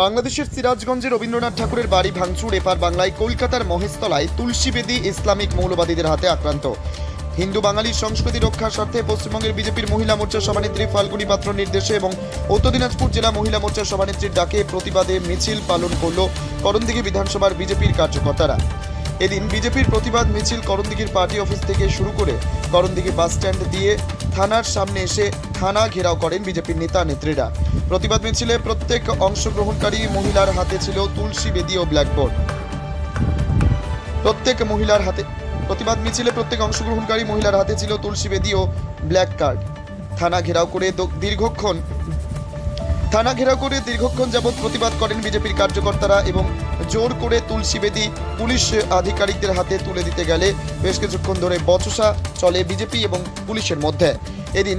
বাংলাদেশের সিরাজগঞ্জে রবীন্দ্রনাথ ঠাকুরের বাড়ি ভাঙচুর, এপার বাংলায় কলকাতার মহেশতলায় তুলসীবেদী ইসলামিক মৌলবাদীদের হাতে আক্রান্ত। হিন্দু বাঙালির সংস্কৃতি রক্ষার স্বার্থে পশ্চিমবঙ্গের বিজেপির মহিলা মোর্চার সভানেত্রী ফাল্গুনী পাত্র নির্দেশে এবং উত্তর দিনাজপুর জেলা মহিলা মোর্চার সভানেত্রীর ডাকে প্রতিবাদে মিছিল পালন করল করণদিঘি বিধানসভার বিজেপির কার্যকর্তারা। এদিন বিজেপির প্রতিবাদ মিছিল করণদিঘির পার্টি অফিস থেকে শুরু করে করণদিঘি বাস স্ট্যান্ড দিয়ে থানার সামনে এসে থানা ঘেরাও করেন বিজেপির নেতা নেত্রীরা। প্রতিবাদ মিছিলে প্রত্যেক অংশগ্রহণকারী মহিলার হাতে ছিল তুলসী বেদি ও ব্ল্যাকবোর্ড। প্রত্যেক মহিলার হাতে প্রতিবাদ মিছিলে প্রত্যেক অংশগ্রহণকারী মহিলার হাতে ছিল তুলসী বেদি ও ব্ল্যাক কার্ড। থানা ঘেরাও করে দীর্ঘক্ষণ থানা ঘেরাও করে দীর্ঘক্ষণ যাবৎ প্রতিবাদ করেন বিজেপির কার্যকর্তারা এবং জোর করে তুলসী বেদি পুলিশ আধিকারিকদের হাতে তুলে দিতে গেলে বেশ কিছুক্ষণ ধরে বচসা চলে বিজেপি এবং পুলিশের মধ্যে। এদিন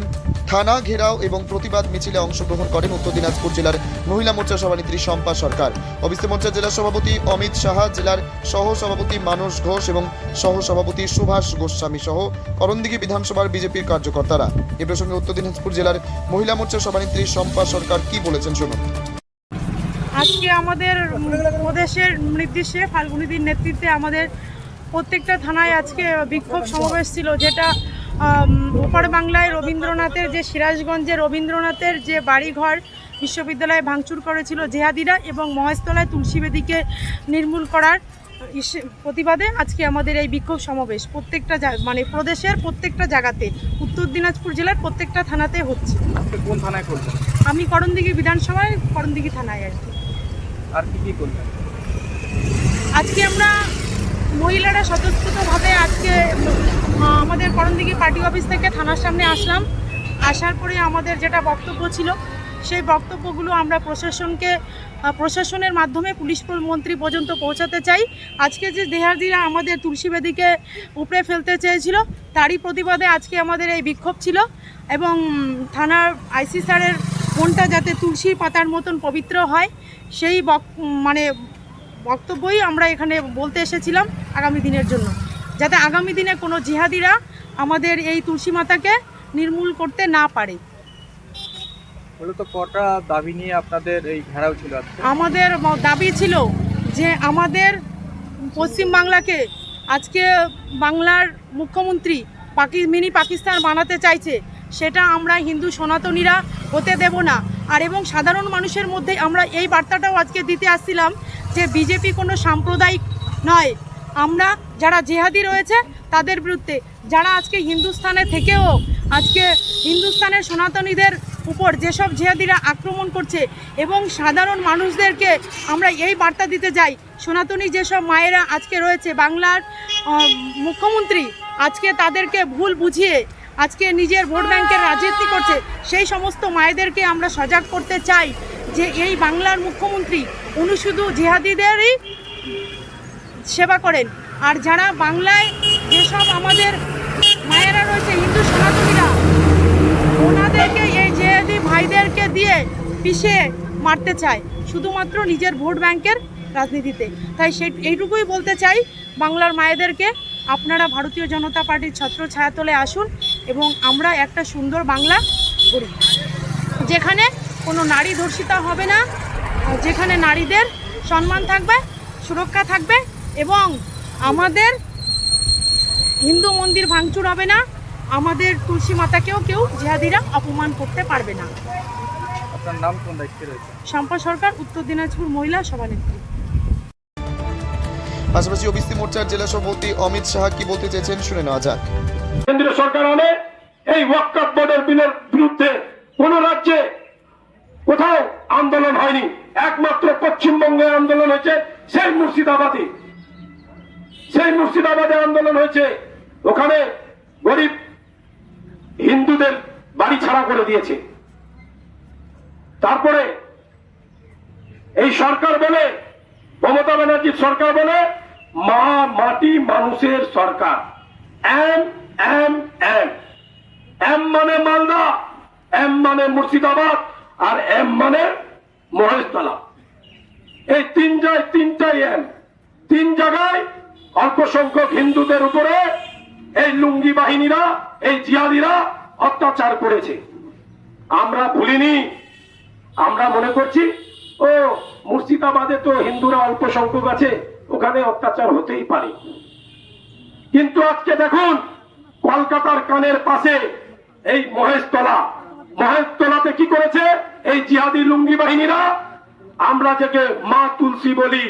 থানা ঘেরাও এবং প্রতিবাদ মিছিলে অংশগ্রহণ করেন উত্তর দিনাজপুর জেলার মহিলা মোর্চা সভানেত্রী শম্পা সরকার। অবিস্তে মোর্চা জেলা সভাপতি অমিত সাহা, জেলার সহ সভাপতি মানস ঘোষ এবং সহ সভাপতি সুভাষ গোস্বামী সহ করণদিঘি বিধানসভার বিজেপির কার্যকর্তারা। এ প্রসঙ্গে উত্তর দিনাজপুর জেলার মহিলা মোর্চা সভানেত্রী শম্পা সরকার কি বলেছেন শুনুন। আজকে আমাদের প্রদেশের নির্দেশে ফাল্গুনিদির নেতৃত্বে আমাদের প্রত্যেকটা থানায় আজকে বিক্ষোভ সমাবেশ ছিল যেটা ওপার বাংলায় রবীন্দ্রনাথের যে সিরাজগঞ্জে রবীন্দ্রনাথের যে বাড়িঘর বিশ্ববিদ্যালয়ে ভাঙচুর করেছিল জেহাদিরা এবং মহেশতলায় তুলসী বেদিকে নির্মূল করার প্রতিবাদে আজকে আমাদের এই বিক্ষোভ সমাবেশ প্রত্যেকটা মানে প্রদেশের প্রত্যেকটা জায়গাতে উত্তর দিনাজপুর জেলার প্রত্যেকটা থানাতে হচ্ছে। কোন থানায় আমি করণদিঘি বিধানসভায় করণদিঘি থানায় আর কি। আর কি কি করছেন আজকে আমরা মহিলারা স্বতঃস্ফূর্তভাবে আজকে আমাদের করণদিঘি পার্টি অফিস থেকে থানার সামনে আসলাম। আসার পরে আমাদের যেটা বক্তব্য ছিল, সেই বক্তব্যগুলো আমরা প্রশাসনকে প্রশাসনের মাধ্যমে পুলিশ মন্ত্রী পর্যন্ত পৌঁছাতে চাই। আজকে যে দেহাদিরা আমাদের তুলসী বেদিকে উপড়ে ফেলতে চেয়েছিল, তারই প্রতিবাদে আজকে আমাদের এই বিক্ষোভ ছিল এবং থানার আইসি স্যারের মনটা যাতে তুলসীর পাতার মতন পবিত্র হয় সেই বক মানে বক্তব্যই আমরা এখানে বলতে এসেছিলাম আগামী দিনের জন্য। যাতে আগামী দিনে কোনো জিহাদিরা আমাদের এই তুলসী মাতাকে নির্মূল করতে না পারে। মূলত কটা দাবি নিয়ে আপনাদের এই ঘেরাও ছিল আমাদের দাবি ছিল যে আমাদের পশ্চিমবাংলাকে আজকে বাংলার মুখ্যমন্ত্রী পাকি মিনি পাকিস্তান বানাতে চাইছে। সেটা আমরা হিন্দু সনাতনীরা হতে দেব না। আর এবং সাধারণ মানুষের মধ্যে আমরা এই বার্তাটাও আজকে দিতে আসছিলাম যে বিজেপি কোনো সাম্প্রদায়িক নয়। আমরা যারা জেহাদি রয়েছে, তাদের বিরুদ্ধে। যারা আজকে হিন্দুস্তানে থেকেও, আজকে হিন্দুস্থানের সনাতনীদের উপর যেসব জেহাদিরা আক্রমণ করছে এবং সাধারণ মানুষদেরকে আমরা এই বার্তা দিতে যাই, সনাতনী যেসব মায়েরা আজকে রয়েছে, বাংলার মুখ্যমন্ত্রী, আজকে তাদেরকে ভুল বুঝিয়ে আজকে নিজের ভোট ব্যাংকের রাজনীতি করছে, সেই সমস্ত মায়েদেরকে আমরা সজাগ করতে চাই যে এই বাংলার মুখ্যমন্ত্রী, উনি শুধু জেহাদিদেরই সেবা করেন। আর যারা বাংলায় যেসব আমাদের মায়েরা রয়েছে, হিন্দু সনাতনীরা, ওনাদেরকে এই জেহাদি ভাইদেরকে দিয়ে পিষে মারতে চায়, শুধুমাত্র নিজের ভোট ব্যাংকের রাজনীতিতে। তাই সেই, এইটুকুই বলতে চাই বাংলার মায়েদেরকে। আপনারা ভারতীয় জনতা পার্টির ছত্র ছায়াতলে আসুন এবং আমরা একটা সুন্দর বাংলা করি যেখানে কোনো নারী ধর্ষিতা হবে না যেখানে নারীদের সম্মান থাকবে সুরক্ষা থাকবে এবং আমাদের হিন্দু মন্দির ভাঙচুর হবে না আমাদের তুলসী মাতাকেও কেউ জেহাদিরা অপমান করতে পারবে না। শম্পা সরকার উত্তর দিনাজপুর মহিলা সভানেত্রী। পাশাপাশি ওবিসি মোর্চার জেলা সভাপতি অমিত সাহা কি বলতে চেয়েছেন শুনে নেওয়া যাক। কেন্দ্রীয় সরকার আমলে এই বিলের বিরুদ্ধে কোন রাজ্যে কোথাও আন্দোলন হয়নি। একমাত্র পশ্চিমবঙ্গে আন্দোলন হয়েছে সেই মুর্শিদাবাদে। সেই মুর্শিদাবাদে আন্দোলন হয়েছে। ওখানে গরিব হিন্দুদের বাড়ি ছাড়া করে দিয়েছে। তারপরে এই সরকার বলে, মমতা ব্যানার্জির সরকার বলে মা মাটি মানুষের সরকার। M M M. এম মানে মালদা, এম মানে মুর্শিদাবাদ, আর এম মানে মহেশতলা। এই তিন জায়গায় তিনটাই এম। তিন জায়গায় অল্প সংখ্যক হিন্দুদের উপরে এই লুঙ্গি বাহিনীরা, এই জিয়াদিরা অত্যাচার করেছে। আমরা ভুলিনি। আমরা মনে করছি, ও, মুর্শিদাবাদে তো হিন্দুরা অল্প সংখ্যক আছে। ওখানে অত্যাচার হতেই পারে। কিন্তু আজকে দেখুন, কলকাতার কানের পাশে এই মহেশতলা। মহেশতলাতে কি করেছে? এই জিহাদি লুঙ্গি বাহিনীরা। আমরা যাকে মা তুলসী বলি,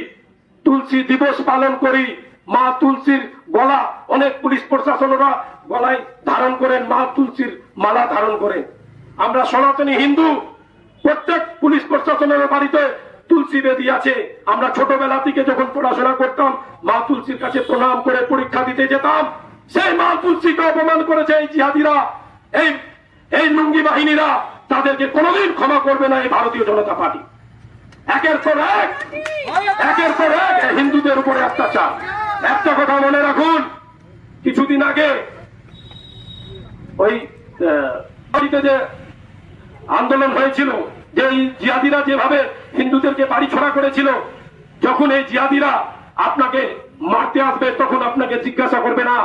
তুলসী দিবস পালন করি, মা তুলসীর গলা, অনেক পুলিশ প্রশাসনরা গলায় ধারণ করেন, মা তুলসীর মালা ধারণ করেন। আমরা সনাতনী হিন্দু, প্রত্যেক পুলিশ প্রশাসনের বাড়িতে তুলসী বেদি আছে। আমরা ছোটবেলা থেকে যখন পড়াশোনা করতাম, মা তুলসীর কাছে প্রণাম করে পরীক্ষা দিতে যেতাম। সেই মা তুলসীকে অপমান করেছে এই জিহাদিরা, এই এই লুঙ্গি বাহিনীরা। তাদেরকে কোনোদিন ক্ষমা করবে না এই ভারতীয় জনতা পার্টি। একের পর এক, একের পর এক হিন্দুদের উপরে অত্যাচার। একটা কথা মনে রাখুন, কিছুদিন আগে ওই যে আন্দোলন হয়েছিল যে এই জিয়াদিরা যেভাবে হিন্দুদেরকে বাড়ি ছড়া করেছিল, যখন এই জিয়াদিরা আপনাকে মারতে আসবে, তখন আপনাকে জিজ্ঞাসা করবে না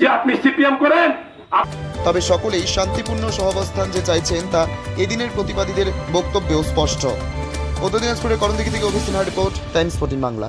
যে আপনি সিপিএম করেন। তবে সকলেই শান্তিপূর্ণ সহাবস্থান যে চাইছেন, তা এদিনের প্রতিবাদীদের বক্তব্যেও স্পষ্ট। উত্তর দিনাজপুরের করণদিঘি থেকে Abhishek report, Times fourteen Bangla.